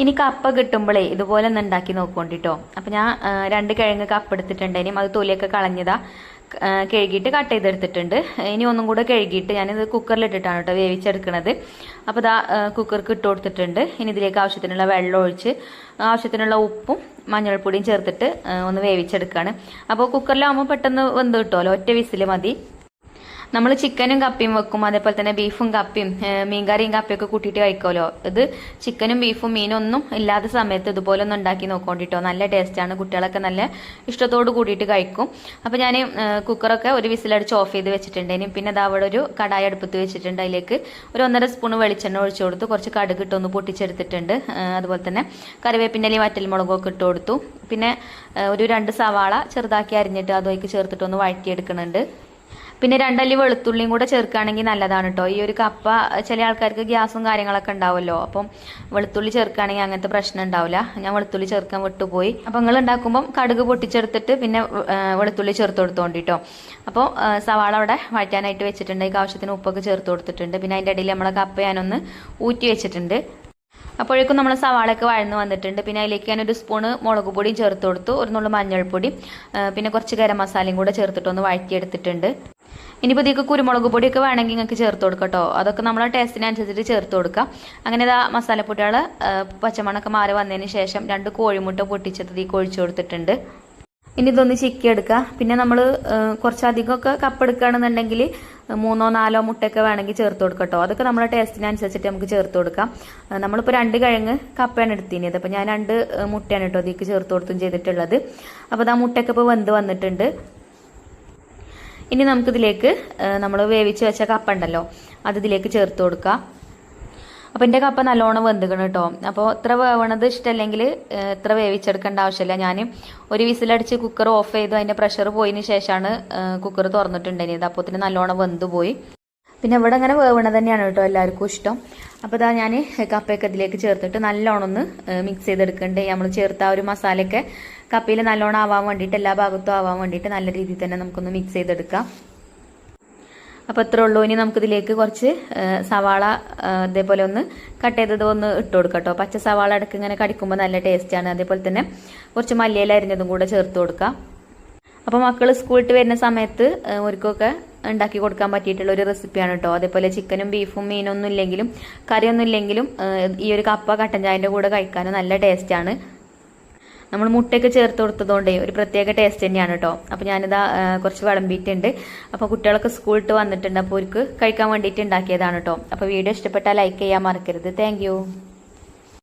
ഇനി കപ്പ കിട്ടുമ്പോഴേ ഇതുപോലെ ഒന്ന് ഉണ്ടാക്കി നോക്കോണ്ടിട്ടോ. അപ്പം ഞാൻ രണ്ട് കിഴങ്ങ് കപ്പ് എടുത്തിട്ടുണ്ട്. ഇനിയും അത് തൊലിയൊക്കെ കളഞ്ഞതാ. കഴുകിയിട്ട് കട്ട് ചെയ്തെടുത്തിട്ടുണ്ട്. ഇനി ഒന്നും കൂടെ കഴുകിയിട്ട് ഞാനിത് കുക്കറിലിട്ടിട്ടാണ് കേട്ടോ വേവിച്ചെടുക്കണത്. അപ്പോൾ ഇതാ കുക്കർക്ക് ഇട്ട് കൊടുത്തിട്ടുണ്ട്. ഇനി ഇതിലേക്ക് ആവശ്യത്തിനുള്ള വെള്ളം ഒഴിച്ച് ആവശ്യത്തിനുള്ള ഉപ്പും മഞ്ഞൾപ്പൊടിയും ചേർത്തിട്ട് ഒന്ന് വേവിച്ചെടുക്കുകയാണ് അപ്പോൾ കുക്കറിലാവുമ്പോൾ പെട്ടെന്ന് വെന്ത് കിട്ടുമല്ലോ ഒറ്റ വിസിൽ മതി. നമ്മൾ ചിക്കനും കപ്പിയും വെക്കും. അതേപോലെ തന്നെ ബീഫും കപ്പിയും മീൻകറിയും കപ്പിയും ഒക്കെ കൂട്ടിയിട്ട് കഴിക്കുമല്ലോ. ഇത് ചിക്കനും ബീഫും മീനൊന്നും ഇല്ലാത്ത സമയത്ത് ഇതുപോലെ ഒന്ന് ഉണ്ടാക്കി നോക്കോണ്ടിട്ടോ. നല്ല ടേസ്റ്റാണ് കുട്ടികളൊക്കെ നല്ല ഇഷ്ടത്തോട് കൂടിയിട്ട് കഴിക്കും. അപ്പോൾ ഞാൻ കുക്കറൊക്കെ ഒരു വിസിലടിച്ച് ഓഫ് ചെയ്ത് വെച്ചിട്ടുണ്ട്. ഇനി പിന്നെ ദാ അവിടെ ഒരു കടായി അടുപ്പത്ത് വെച്ചിട്ടുണ്ട്. അതിലേക്ക് ഒരു ഒന്നര സ്പൂൺ വെളിച്ചെണ്ണ ഒഴിച്ചു കൊടുത്തു. കുറച്ച് കടുക് ഇട്ടൊന്ന് പൊട്ടിച്ചെടുത്തിട്ടുണ്ട്. അതുപോലെ തന്നെ കറിവേപ്പിന്റെ വറ്റൽമുളകൊക്കെ ഇട്ട് കൊടുത്തു. പിന്നെ ഒരു രണ്ട് സവാള ചെറുതാക്കി അരിഞ്ഞിട്ട് അതുമായിട്ട് ചേർത്തിട്ടൊന്ന് വഴറ്റിയെടുക്കുന്നുണ്ട്. പിന്നെ രണ്ടല്ലി വെളുത്തുള്ളിയും കൂടെ ചേർക്കുകയാണെങ്കിൽ നല്ലതാണ് കേട്ടോ ഈ ഒരു കപ്പ ചില ആൾക്കാർക്ക് ഗ്യാസും കാര്യങ്ങളൊക്കെ ഉണ്ടാവുമല്ലോ. അപ്പം വെളുത്തുള്ളി ചേർക്കുകയാണെങ്കിൽ അങ്ങനത്തെ പ്രശ്നം ഉണ്ടാവില്ല. ഞാൻ വെളുത്തുള്ളി ചേർക്കാൻ വിട്ടുപോയി. അപ്പം നിങ്ങൾ ഉണ്ടാക്കുമ്പം കടുക് പൊട്ടിച്ചെടുത്തിട്ട് പിന്നെ വെളുത്തുള്ളി ചേർത്ത് കൊടുത്തോണ്ടിട്ടോ. അപ്പോൾ സവാള അവിടെ വഴറ്റാനായിട്ട് വെച്ചിട്ടുണ്ട്. ഈ ആവശ്യത്തിന് ഉപ്പൊക്കെ ചേർത്ത് കൊടുത്തിട്ടുണ്ട്. പിന്നെ അതിന്റെ ഇടയിൽ നമ്മളെ കപ്പ ഞാനൊന്ന് ഊറ്റി വെച്ചിട്ടുണ്ട്. അപ്പോഴേക്കും നമ്മൾ സവാളയൊക്കെ വഴന്ന് വന്നിട്ടുണ്ട്. പിന്നെ അതിലേക്ക് ഞാൻ ഒരു സ്പൂണ് മുളക് പൊടിയും ചേർത്ത് കൊടുത്തു. ഒരു നുള്ളു മഞ്ഞൾപ്പൊടി പിന്നെ കുറച്ച് ഗരം മസാലയും കൂടെ ചേർത്തിട്ടൊന്ന് വഴറ്റിയെടുത്തിട്ടുണ്ട്. ഇനിയിപ്പോൾ ഇതിലേക്ക് കുരുമുളക് പൊടിയൊക്കെ വേണമെങ്കിൽ നിങ്ങൾക്ക് ചേർത്ത് കൊടുക്കാം കേട്ടോ അതൊക്കെ നമ്മളെ ടേസ്റ്റിനനുസരിച്ചിട്ട് ചേർത്ത് കൊടുക്കാം. അങ്ങനെ ഇതാ മസാലപ്പൊടികൾ പച്ചമണൊക്കെ മാറി വന്നതിന് ശേഷം രണ്ട് കോഴിമുട്ട പൊട്ടിച്ചത് ഈ കൊഴിച്ചു കൊടുത്തിട്ടുണ്ട്. ഇനി ഇതൊന്ന് ചിക്കി എടുക്കുക പിന്നെ നമ്മൾ കുറച്ചധികമൊക്കെ കപ്പ് എടുക്കുകയാണെന്നുണ്ടെങ്കിൽ മൂന്നോ നാലോ മുട്ടയൊക്കെ വേണമെങ്കിൽ ചേർത്ത് കൊടുക്കട്ടോ. അതൊക്കെ നമ്മുടെ ടേസ്റ്റിനനുസരിച്ചിട്ട് നമുക്ക് ചേർത്ത് കൊടുക്കാം. നമ്മളിപ്പോൾ രണ്ട് കിഴങ്ങ് കപ്പയാണ് എടുത്തിനത് അപ്പോൾ ഞാൻ രണ്ട് മുട്ടയാണ് കേട്ടോ അതിലേക്ക് ചേർത്ത് കൊടുത്തും ചെയ്തിട്ടുള്ളത്. അപ്പോൾ അത് ആ മുട്ടയൊക്കെ ഇപ്പോൾ വെന്ത് വന്നിട്ടുണ്ട്. ഇനി നമുക്കിതിലേക്ക് നമ്മൾ വേവിച്ച് വെച്ച കപ്പ ഉണ്ടല്ലോ അത് ഇതിലേക്ക് ചേർത്ത് കൊടുക്കുക അപ്പോൾ എന്റെ കപ്പ നല്ലോണം വെന്തുകണം കേട്ടോ അപ്പോൾ ഇത്ര വേവണത് ഇഷ്ടമല്ലെങ്കിൽ ഇത്ര വേവിച്ചെടുക്കേണ്ട ആവശ്യമില്ല ഞാൻ ഒരു വിസിലടിച്ച് കുക്കർ ഓഫ് ചെയ്തു അതിന്റെ പ്രഷർ പോയതിന് ശേഷമാണ് കുക്കർ തുറന്നിട്ടുണ്ടായിരുന്നത്. അപ്പോൾ ഇതിന് നല്ലോണം വെന്ത് പോയി. പിന്നെ ഇവിടെ അങ്ങനെ വേവണത് തന്നെയാണ് കേട്ടോ എല്ലാവർക്കും ഇഷ്ടം. അപ്പോൾ ഇതാ ഞാൻ കപ്പയൊക്കെ ഇതിലേക്ക് ചേർത്തിട്ട് നല്ലോണം ഒന്ന് മിക്സ് ചെയ്തെടുക്കണ്ടേ. നമ്മൾ ചേർത്ത ആ ഒരു മസാലയൊക്കെ കപ്പയിൽ നല്ലോണം ആവാൻ വേണ്ടിയിട്ട് എല്ലാ ഭാഗത്തും ആവാൻ വേണ്ടിയിട്ട് നല്ല രീതിയിൽ തന്നെ നമുക്കൊന്ന് മിക്സ് ചെയ്തെടുക്കാം. അപ്പോൾ ഇത്രേ ഉള്ളൂ. ഇനി നമുക്കിതിലേക്ക് കുറച്ച് സവാള ഇതേപോലെ ഒന്ന് കട്ട് ചെയ്തത് ഒന്ന് ഇട്ട് കൊടുക്കാം കേട്ടോ. പച്ച സവാള ഇടയ്ക്ക് ഇങ്ങനെ കടിക്കുമ്പോൾ നല്ല ടേസ്റ്റാണ് അതേപോലെ തന്നെ കുറച്ച് മല്ലിയില അരിഞ്ഞതും കൂടെ ചേർത്ത് കൊടുക്കാം. അപ്പോൾ മക്കൾ സ്കൂളിട്ട് വരുന്ന സമയത്ത് ആ, അവർക്കൊക്കെ ഉണ്ടാക്കി കൊടുക്കാൻ പറ്റിയിട്ടുള്ള ഒരു റെസിപ്പിയാണ് കേട്ടോ അതേപോലെ ചിക്കനും ബീഫും മീനൊന്നും ഇല്ലെങ്കിലും കറിയൊന്നും ഇല്ലെങ്കിലും ഈ ഒരു കപ്പ കട്ടൻ ചായന്റെ കൂടെ കഴിക്കാൻ നല്ല ടേസ്റ്റാണ് നമ്മൾ മുട്ടയൊക്കെ ചേർത്ത് കൊടുത്തതുകൊണ്ടേ ഒരു പ്രത്യേക ടേസ്റ്റ് തന്നെയാണ് കേട്ടോ അപ്പോൾ ഞാനിതാ കുറച്ച് വിളമ്പിയിട്ടുണ്ട്. അപ്പോൾ കുട്ടികളൊക്കെ സ്കൂളിട്ട് വന്നിട്ടുണ്ട്. അപ്പോൾ അവർക്ക് കഴിക്കാൻ വേണ്ടിയിട്ട് ഉണ്ടാക്കിയതാണ് കേട്ടോ അപ്പോൾ വീഡിയോ ഇഷ്ടപ്പെട്ടാൽ ലൈക്ക് ചെയ്യാൻ മറക്കരുത്. താങ്ക്